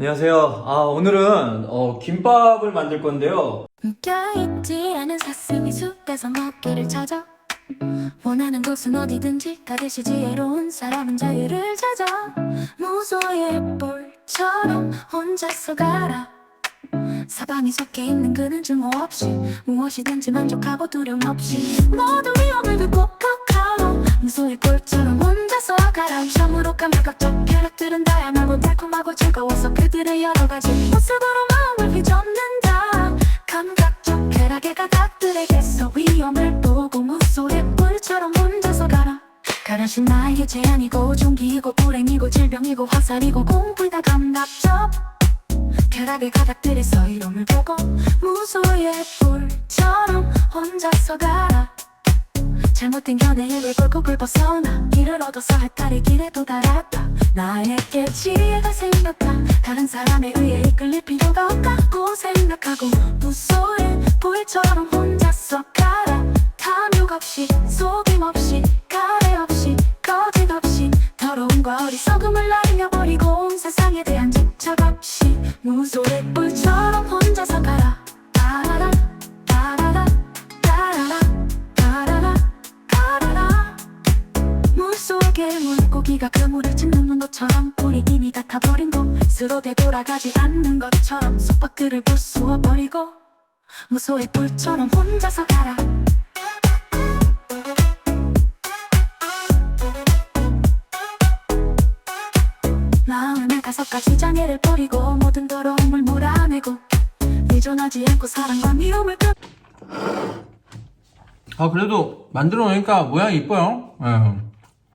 안녕하세요. 아, 오늘은 어, 김밥을 만들 건데요. 껴있지 않은 사슴이 숲에서 먹기를 찾아. 원하는 곳은 어디든지 가듯이 지혜로운 사람은 자유를 찾아. 무소의 뿔처럼 혼자서 가라. 사방이 섞여 있는 그는 증오 없이 무엇이든지 만족하고 두려움 없이. 모두 위험을 극복하고 무소의 뿔처럼 혼자서 가라. 참으로 감각적 달콤하고 즐거워서 그들의 여러 가지 모습으로 마음을 휘젓는다. 감각적 쾌락의 가닥들에게서 위험을 보고 무소의 뿔처럼 혼자서 가라. 가라신 나에게 제한이고 종기이고 불행이고 질병이고 화살이고 공불다 감각적. 쾌락의 가닥들에서 이름을 보고 무소의 뿔처럼 혼자서 가라. 잘못된 견해를 굴곡을 벗어나 길을 얻어서 해탈의 길에 도달했다 나에게 지혜가 생겼다. 다른 사람에 의해 이끌릴 필요가 없다고 생각하고 무소의 뿔처럼 혼자서 가라 탐욕 없이 속임 없이 가래 없이 거짓 없이 더러움과 어리석음을 날려버리고 온 세상에 대한 집착 없이 무소의 뿔처럼 혼자서 가라 따라라 따라라 따라라 따라라 따라라. 물속의 물 고기가 그물을 찢는 것처럼 우리 이미 다 타버린 곳으로 되돌아가지 않는 것처럼 속박들을 부수어버리고 무소의 뿔처럼 혼자서 가라 다섯 가지 장애를 버리고 모든 더러움을 몰아내고 의존하지 않고 사랑과 미움을 끊 아 그래도 만들어 놓으니까 모양이 이뻐요. 예.